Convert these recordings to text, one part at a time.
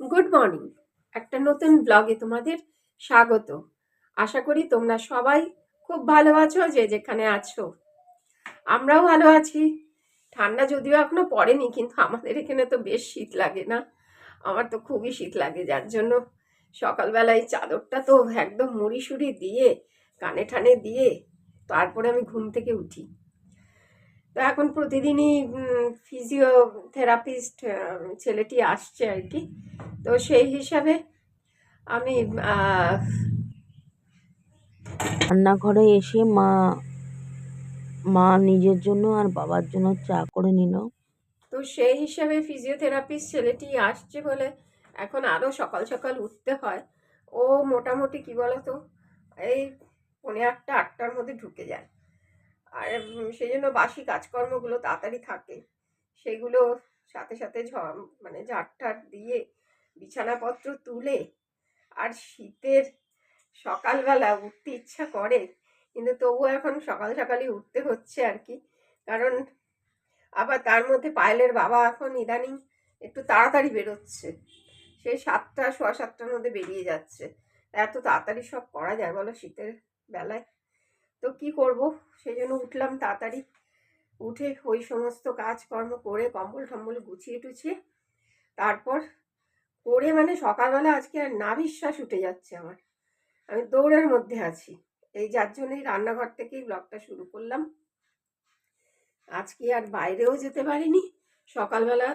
Good morning একটা নতুন ব্লগে তোমাদের স্বাগত। আশা করি তোমরা সবাই খুব ভালো আছো, যে যেখানে আছো। আমরাও ভালো আছি। ঠান্ডা যদিও এখনও পড়েনি, কিন্তু আমাদের এখানে তো বেশ শীত লাগে না। আমার তো খুবই শীত লাগে, যার জন্য সকালবেলায় চাদরটা তো একদম মুড়ি সুড়ি দিয়ে কানে ঠানে দিয়ে, তারপরে আমি ঘুম থেকে উঠি। তো এখন প্রতিদিনই ফিজিওথেরাপিস্ট ছেলেটি আসছে আর কি। তো সেই হিসাবে আমি রান্নাঘরে এসে মা মা নিজের জন্য আর বাবার জন্য চা করে নিল। তো সেই হিসাবে ফিজিওথেরাপিস্ট ছেলেটি আসছে বলে এখন আরও সকাল সকাল উঠতে হয়। ও মোটামুটি কি বলতো এই পৌনে আটটা আটটার মধ্যে ঢুকে যায়। আর সেই জন্য বাসি কাজকর্মগুলো তাড়াতাড়ি থাকে। সেগুলো সাথে সাথে মানে ঝাড়টার দিয়ে বিছানাপত্র তুলে আর শীতের সকালবেলা উঠতে ইচ্ছা করে, কিন্তু তবুও এখন সকাল সকালই উঠতে হচ্ছে আর কি। কারণ আবার তার মধ্যে পায়েলের বাবা এখন ইদানিং একটু তাড়াতাড়ি বেরোচ্ছে। সেই সাতটা, সোয়া সাতটার মধ্যে বেরিয়ে যাচ্ছে। এত তাড়াতাড়ি সব করা যায় বলো শীতের বেলায়? তো কি করব? সেই জন্য উঠলাম তাড়াতাড়ি। উঠে ওই সমস্ত কাজকর্ম করে কম্বল টম্বল গুছিয়ে টুছিয়ে তারপর করে মানে সকালবেলা আজকে আর না বিশ্বাস উঠে যাচ্ছে আমার। আমি দৌড়ের মধ্যে আছি। এই যার জন্যই রান্নাঘর থেকেই ব্লগটা শুরু করলাম। আজকে আর বাইরেও যেতে পারিনি। সকালবেলা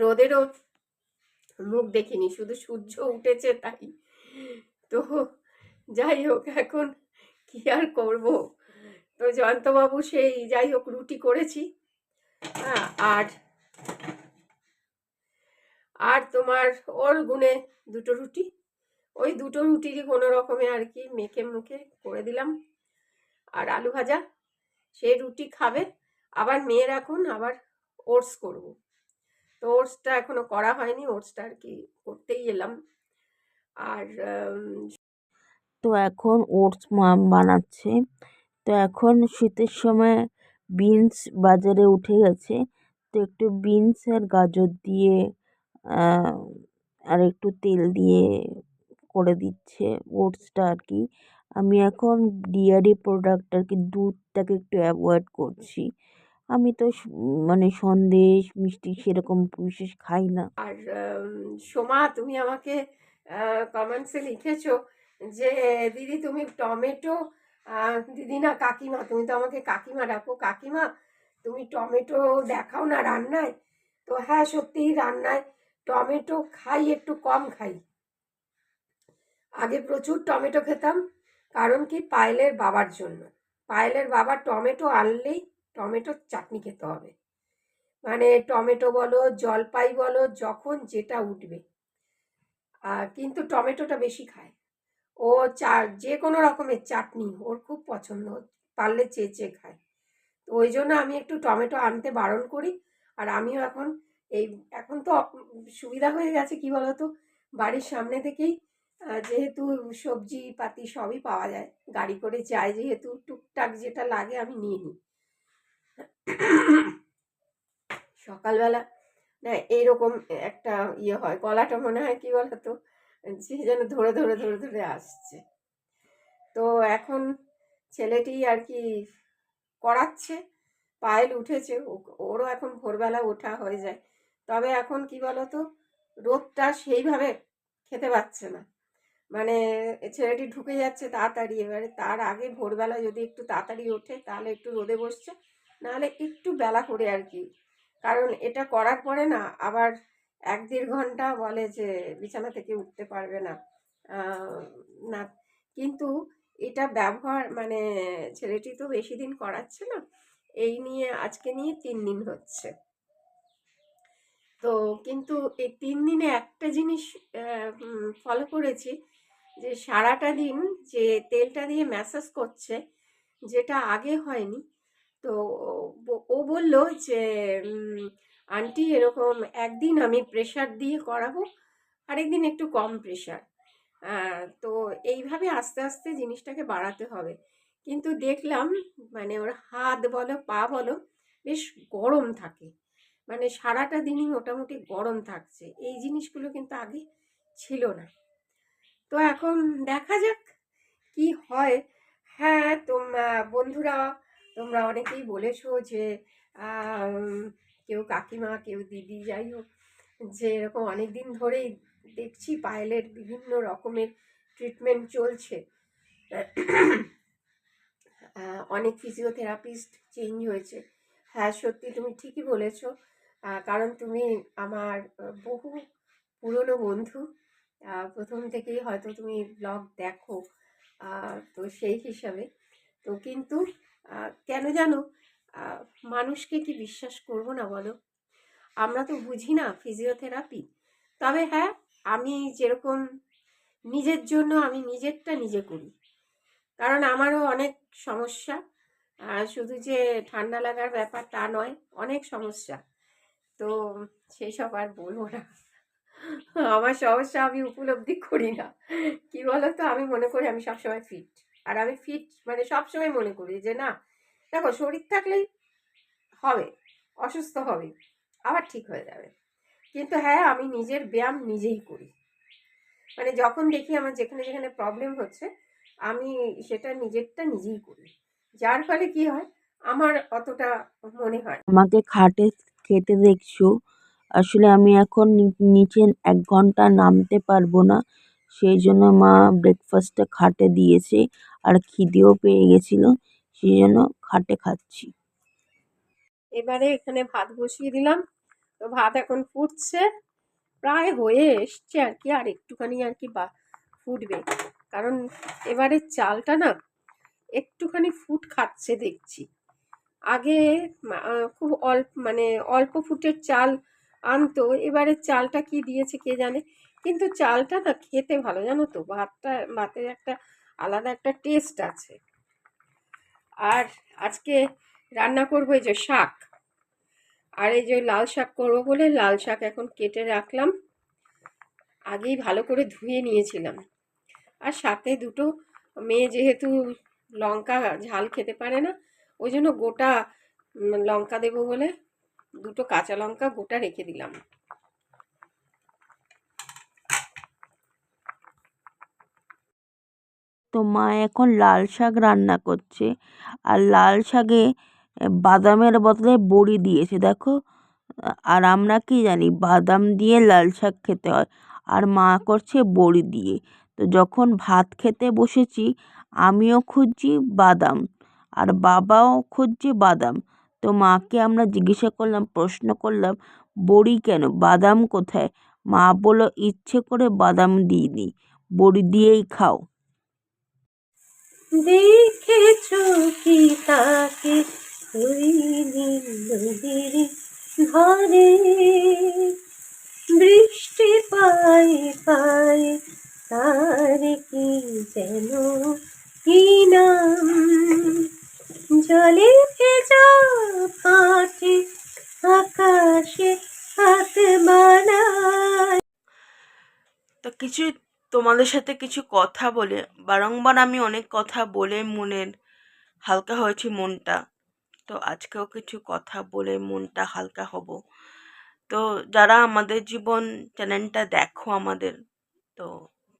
রোদেরও মুখ দেখিনি। শুধু সূর্য উঠেছে তাই। তো যাই হোক, এখন কি আর করব? তো জয়ন্তবাবু সেই, যাই হোক, রুটি করেছি। হ্যাঁ আর আর তোমার ওর গুণে দুটো রুটি। ওই দুটো রুটিরই কোনো রকমে আর কি মেখে মুখে করে দিলাম। আর আলু ভাজা সেই রুটি খাবে। আবার মেয়ের এখন আবার ওটস করব। তো ওটসটা এখনও করা হয়নি, ওটসটা আর কি করতেই এলাম। আর তো এখন ওটস বানাচ্ছে। তো এখন শীতের সময় বিনস বাজারে উঠে গেছে। তো একটু বিনস আর গাজর দিয়ে আর একটু তেল দিয়ে করে দিচ্ছে ওটসটা আর কি। আমি এখন ডিয়ারি প্রোডাক্ট আর কি দুধটাকে একটু অ্যাভয়েড করছি। আমি তো মানে সন্দেশ, মিষ্টি সেরকম বিশেষ খাই না। আর সোমা তুমি আমাকে কমেন্টসে লিখেছো যে, দিদি, তুমি টমেটো দিদি না কাকিমা, তুমি তো আমাকে কাকিমা ডাকো, কাকিমা, তুমি টমেটো দেখাও না রান্নায়? তো হ্যাঁ সত্যিই রান্নায় টমেটো খাই, একটু কম খাই। আগে প্রচুর টমেটো খেতাম, কারণ কি পায়েলের বাবার জন্য। পায়েলের বাবা টমেটো আনলেই টমেটোর চাটনি খেতে হবে। মানে টমেটো বলো, জলপাই বলো, যখন যেটা উঠবে। কিন্তু টমেটোটা বেশি খায়। ও চা যে কোনো রকমের চাটনি ওর খুব পছন্দ, পারলে চেয়ে চেয়ে খায়। তো ওই জন্য আমি একটু টমেটো আনতে বারণ করি আর আমিও এখন এই, এখন তো সুবিধা হয়ে গেছে কি বলতো? বাড়ির সামনে থেকেই যেহেতু সবজি পাতি সবই পাওয়া যায়, গাড়ি করে যাই যেহেতু, টুকটাক যেটা লাগে আমি নিয়ে নিই। সকালবেলা, না, এইরকম একটা ইয়ে হয় গলাটা মনে হয় কি বলতো? যে যেন ধরে ধরে ধরে ধরে আসছে। তো এখন ছেলেটি আর কি করাচ্ছে, পায়েল উঠেছে ওরও এখন ভোরবেলা ওঠা হয়ে যায়। তবে এখন কি বলতো, রোদটা সেইভাবে খেতে পাচ্ছে না। মানে ছেলেটি ঢুকে যাচ্ছে তাড়াতাড়ি, এবারে তার আগে ভোরবেলা যদি একটু তাড়াতাড়ি ওঠে, তাহলে একটু রোদে বসছে, নাহলে একটু বেলা করে আর কি। কারণ এটা করার পরে না, আবার এক দেড় ঘণ্টা বলে যে বিছানা থেকে উঠতে পারবে না। না। কিন্তু এটা ব্যবহার মানে ছেলেটি তো বেশি দিন করাচ্ছে না। এই নিয়ে আজকে নিয়ে তিন দিন হচ্ছে। তো কিন্তু এই তিন দিনে একটা জিনিস ফলো করেছি যে সারাটা দিন যে তেলটা দিয়ে ম্যাসাজ করছে, যেটা আগে হয়নি, তো ও- বলল যে আন্টি এরকম একদিন আমি প্রেশার দিয়ে করাবো, আরেকদিন একটু কম প্রেশার তো এইভাবে আস্তে আস্তে জিনিসটাকে বাড়াতে হবে। কিন্তু দেখলাম মানে ওর হাত বলো, পা বলো, বেশ গরম থাকে। মানে সারাটা দিনই মোটামুটি গরম থাকছে। এই জিনিসগুলো কিন্তু আগে ছিল না। তো এখন দেখা যাক কি হয়। হ্যাঁ তোমরা, বন্ধুরা, তোমরা অনেকেই বলেছ যে কেউ কাকিমা, কেউ দিদি যাই হোক যে এরকম অনেক দিন ধরেই দেখছি পায়েলের বিভিন্ন রকমের ট্রিটমেন্ট চলছে। অনেক ফিজিওথেরাপিস্ট চেঞ্জ হয়েছে। হ্যাঁ সত্যি তুমি ঠিকই বলেছ। কারণ তুমি আমার বহু পুরনো বন্ধু। প্রথম থেকেই হয়তো তুমি ব্লগ দেখো। তো সেই হিসাবে। তো কিন্তু কেন জানো মানুষকে কি বিশ্বাস করব না বলো? আমরা তো বুঝি না ফিজিওথেরাপি তবে হ্যাঁ আমি যেরকম নিজের জন্য আমি নিজেরটা নিজে করি। কারণ আমারও অনেক সমস্যা। শুধু যে ঠান্ডা লাগার ব্যাপার তা নয়, অনেক সমস্যা। তো সেই সব আর বলব না। আমার সমস্যা আমি উপলব্ধি করি না। কি বলো তো আমি মনে করি আমি সবসময় ফিট আর আমি ফিট মানে সবসময় মনে করি যে না দেখো, শরীর থাকলেই হবে, অসুস্থ হবে, আবার ঠিক হয়ে যাবে। কিন্তু হ্যাঁ আমি নিজের ব্যায়াম নিজেই করি। মানে যখন দেখি আমার যেখানে যেখানে প্রবলেম হচ্ছে, আমি সেটা নিজেরটা নিজেই করি। যার ফলে কি হয়, আমার অতটা মনে হয় আমাকে খাটে খেতে দেখছ? আসলে আমি এখন নিচে এক ঘণ্টা নামতে পারব না। সেই জন্য মা ব্রেকফাস্টটা খাটে দিয়েছে, আর খিদেও পেয়ে গেছিল। সেই জন্য খাটে খাচ্ছি। এবারে এখানে ভাত বসিয়ে দিলাম। তো ভাত এখন ফুটছে। প্রায় হয়ে এসছে আর কি, আর একটুখানি আর কি বা ফুটবে। কারণ এবারে চালটা না একটুখানি ফুট খাচ্ছে দেখছি। আগে খুব অল্প মানে অল্প ফুটের চাল আনতো, এবারে চালটা কি দিয়েছে কে জানে? কিন্তু চালটা না খেতে ভালো, জানো তো? ভাতটা, ভাতের একটা আলাদা একটা টেস্ট আছে। আর আজকে রান্না করব এই যে শাক। আর এই যে লাল শাক করব বলে লাল শাক এখন কেটে রাখলাম। আগেই ভালো করে ধুয়ে নিয়েছিলাম। আর সাথে দুটো মেয়ে যেহেতু লঙ্কা ঝাল খেতে পারে না, ওই জন্য গোটা লঙ্কা দেবো বলে দুটো কাঁচা লঙ্কা গোটা রেখে দিলাম। তো মা এখন লাল শাক রান্না করছে। আর লাল শাকে বাদামের বদলে বড়ি দিয়েছে, দেখো। আর আমরা কি জানি, বাদাম দিয়ে লাল শাক খেতে হয়। আর মা করছে বড়ি দিয়ে। তো যখন ভাত খেতে বসেছি, আমিও খুঁজছি বাদাম, আর বাবাও খুঁজছে বাদাম। তো মাকে আমরা জিজ্ঞাসা করলাম, প্রশ্ন করলাম, বড়ি কেন, বাদাম কোথায়? মা বলল, ইচ্ছে করে বাদাম দিইনি, বড়ি দিয়েই খাও। দেখেছ কি তাকে? ওই নীল নদীর ধারে বৃষ্টি পায়ে পায়ে তার কি যেন কি নাম? জলে ভেজা পাটে আকাশে হাত বানায়। তো কিছু তোমাদের সাথে কিছু কথা বলে, বারংবার আমি অনেক কথা বলে মনের হালকা হয়েছে মনটা। তো আজকেও কিছু কথা বলে মনটা হালকা হব। তো যারা আমাদের জীবন চ্যানেলটা দেখো আমাদের, তো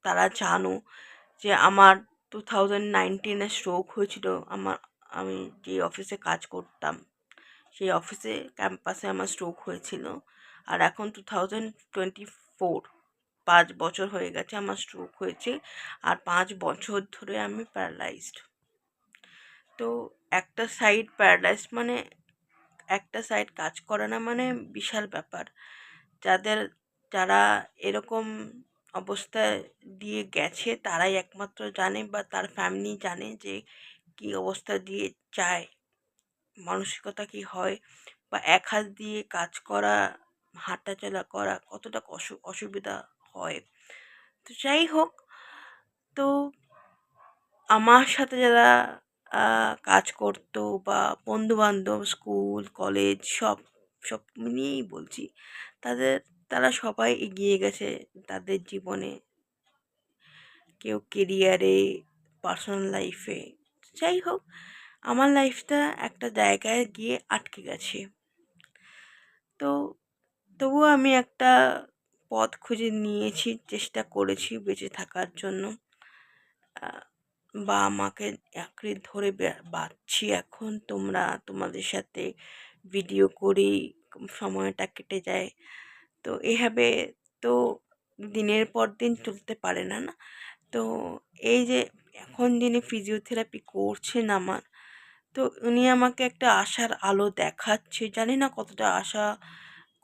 তারা জানো যে আমার টু থাউজেন্ড নাইনটিনে স্ট্রোক হয়েছিল। আমার, আমি যে অফিসে কাজ করতাম, সেই অফিসে ক্যাম্পাসে আমার স্ট্রোক হয়েছিল। আর এখন টু থাউজেন্ড টোয়েন্টি ফোর পাঁচ বছর হয়ে গেছে আমার স্ট্রোক হয়েছে আর পাঁচ বছর ধরে আমি প্যারালাইজড তো একটা সাইড প্যারালাইজড মানে একটা সাইড কাজ করে না মানে বিশাল ব্যাপার। যাদের, যারা এরকম অবস্থায় দিয়ে গেছে তারাই একমাত্র জানে বা তার ফ্যামিলি জানে যে কী অবস্থা দিয়ে যায়, মানসিকতা কি হয় বা এক হাত দিয়ে কাজ করা, হাঁটাচলা করা কতটা অসু, অসুবিধা হয়। তো যাই হোক, তো আমার সাথে যারা কাজ করতো বা বন্ধুবান্ধব, স্কুল, কলেজ, সব সব নিয়েই বলছি, তাদের, তারা সবাই এগিয়ে গেছে তাদের জীবনে। কেউ কেরিয়ারে পার্সোনাল লাইফে যাই হোক, আমার লাইফটা একটা জায়গায় গিয়ে আটকে গেছে। তো তবুও আমি একটা পথ খুঁজে নিয়েছি, চেষ্টা করেছি বেঁচে থাকার জন্য। বা আমাকে আঁকড়ে ধরে বাঁচছি এখন। তোমরা তোমাদের সাথে ভিডিও করেই সময়টা কেটে যায়। তো এভাবে তো দিনের পর দিন চলতে পারে না না? তো এই যে এখন যিনি ফিজিওথেরাপি করছেন আমার, তো উনি আমাকে একটা আশার আলো দেখাচ্ছে। জানি না কতটা আশা,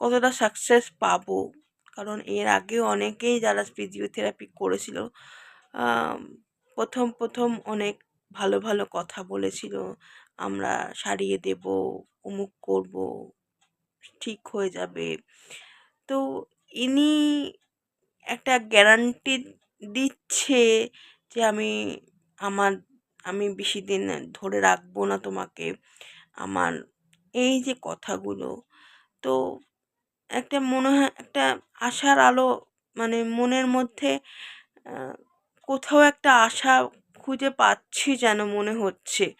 কতটা সাকসেস পাবো। কারণ এর আগেও অনেকেই যারা ফিজিওথেরাপি করেছিল প্রথম প্রথম অনেক ভালো ভালো কথা বলেছিল, আমরা সারিয়ে দেব, অমুক করব, ঠিক হয়ে যাবে। তো ইনি একটা গ্যারান্টি দিচ্ছে যে আমি, আমার, আমি বেশি দিন ধরে রাখব না তোমাকে, আমার এই যে কথাগুলো, তো একটা মনে হয়, একটা আশার আলো মানে মনের মধ্যে কোথাও একটা আশা খুঁজে পাচ্ছি যেন মনে হচ্ছে।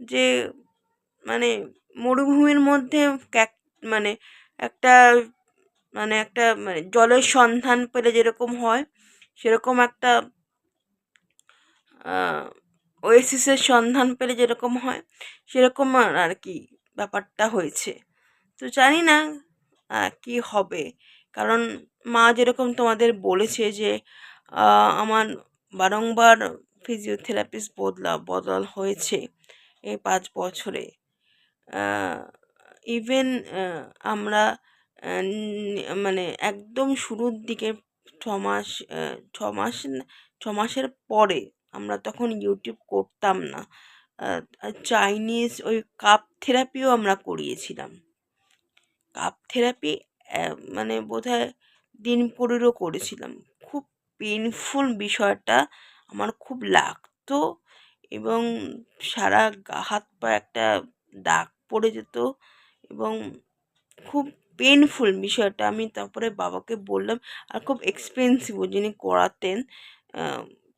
যে মানে মরুভূমির মধ্যে ক্যাক- মানে একটা মানে একটা মানে জলের সন্ধান পেলে যেরকম হয়, সেরকম একটা ওয়েসিসের সন্ধান পেলে যেরকম হয়, সেরকম আর- কি ব্যাপারটা হয়েছে। তো জানি না কি হবে? কারণ মা যেরকম তোমাদের বলেছে যে আমার বারংবার ফিজিওথেরাপিস্ট বদলা বদল হয়েছে এই পাঁচ বছরে। ইভেন আমরা মানে একদম শুরুর দিকে ছ মাস আহ, ছ মাস ছ মাসের পরে আমরা তখন ইউটিউব করতাম না। চাইনিজ ওই কাপ থেরাপিও আমরা করিয়েছিলাম। কাপ থেরাপি মানে বোধহয় দিন পনেরো করেছিলাম। খুব পেনফুল বিষয়টা, আমার খুব লাগতো এবং সারা হাত পা একটা দাগ পড়ে যেত এবং খুব পেনফুল বিষয়টা। আমি তারপরে বাবাকে বললাম, আর খুব এক্সপেন্সিভও যিনি করাতেন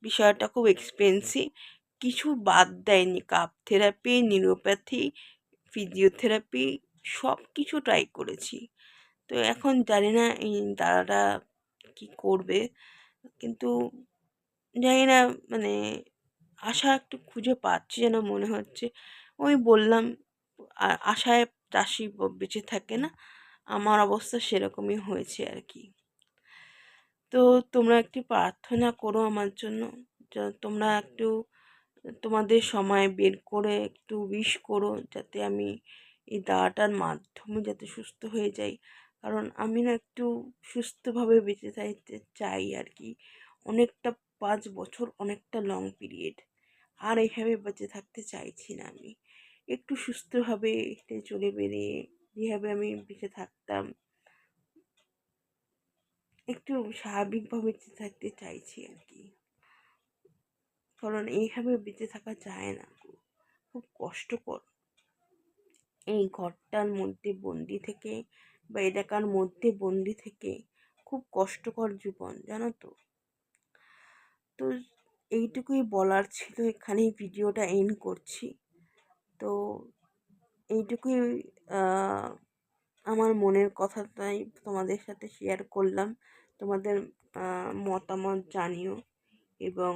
বিষয়টা খুব এক্সপেন্সিভ কিছু বাদ দেয়নি, কাপ থেরাপি নিউরোপ্যাথি ফিজিওথেরাপি সব কিছু ট্রাই করেছি। তো এখন জানি না, এই দাদাটা কী করবে? কিন্তু জানি না মানে আশা একটু খুঁজে পাচ্ছি যেন মনে হচ্ছে। ওই বললাম আশায় চাষি বেঁচে থাকে না? আমার অবস্থা সেরকমই হয়েছে আর কি। তো তোমরা একটি প্রার্থনা করো আমার জন্য। তোমরা একটু তোমাদের সময় বের করে একটু উইশ করো, যাতে আমি এই দাওয়াটার মাধ্যমে যাতে সুস্থ হয়ে যাই। কারণ আমি না একটু সুস্থভাবে বেঁচে থাকতে চাই আর কি অনেকটা পাঁচ বছর অনেকটা লং পিরিয়ড আর এইভাবে বেঁচে থাকতে চাইছি না আমি। একটু সুস্থভাবে চলে বেরিয়ে যেভাবে আমি বেঁচে থাকতাম, একটু স্বাভাবিকভাবে বেঁচে থাকতে চাইছি আর কি কারণ এইভাবে বেঁচে থাকা যায় না খুব কষ্টকর। এই ঘরটার মধ্যে বন্দি থেকে বা এলাকার মধ্যে বন্দি থেকে খুব কষ্টকর জীবন, জানো তো? তো এইটুকুই বলার ছিল, এখানেই ভিডিওটা এন্ড করছি। তো এইটুকুই আমার মনের কথাটাই তোমাদের সাথে শেয়ার করলাম। তোমাদের মতামত জানিও এবং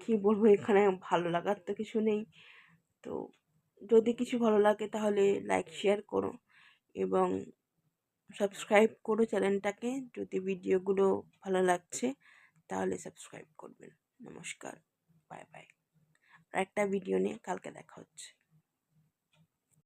কী বলব, এখানে ভালো লাগার তো কিছু নেই। তো যদি কিছু ভালো লাগে তাহলে লাইক শেয়ার করো এবং সাবস্ক্রাইব করো চ্যানেলটাকে যদি ভিডিওগুলো ভালো লাগছে তাহলে সাবস্ক্রাইব করবেন। নমস্কার বাই বাই আর একটা ভিডিও নিয়ে কালকে দেখা হচ্ছে।